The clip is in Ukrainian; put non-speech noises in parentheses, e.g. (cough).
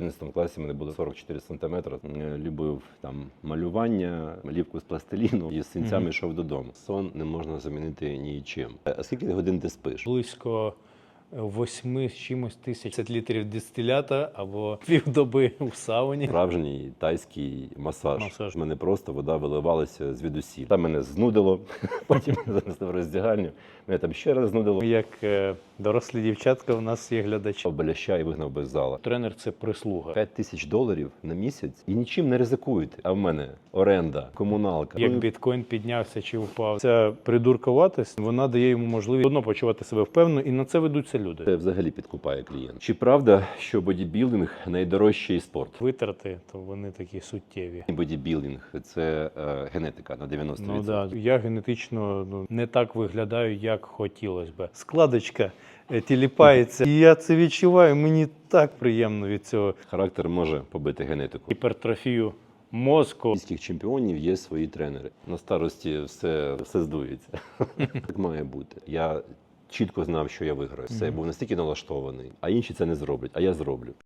11 класі мене було 44 сантиметри. Е, Любив там малювання, малівку з пластиліну і з синцями йшов додому. Сон не можна замінити нічим. Е, А скільки годин ти спиш? Близько восьми з чимось тисяч літрів дистилята або (laughs) півдоби у сауні. Справжній тайський масаж. Масаж. Мене просто вода виливалася звідусіль. Там мене знудило, (laughs) потім занесли в роздягальню. Мене там ще раз знудило. Як е, дорослі дівчатка, у нас є глядачі. Обеляща і вигнав без зала. Тренер це прислуга. 5 тисяч доларів на місяць і нічим не ризикуєте. А в мене оренда, комуналка. Як Ну, біткоін піднявся чи впав, ця придуркуватість вона дає йому можливість одно почувати себе впевнено, і на це ведуться люди. Це взагалі підкупає клієнт. Чи правда, що бодібілдинг найдорожчий спорт? Витрати, то вони такі суттєві. Бодібілдинг це е, генетика на 90%. Ну да, я генетично ну, не так виглядаю, як хотілося би. Складочка е, тіліпається, і я це відчуваю. Мені так приємно від цього. Характер може побити генетику. Гіпертрофію мозку. У міських чемпіонів є свої тренери. На старості все, все здується. (laughs) так має бути. Я чітко знав, що я виграю. Все, я був настільки налаштований, а інші це не зроблять, а я зроблю.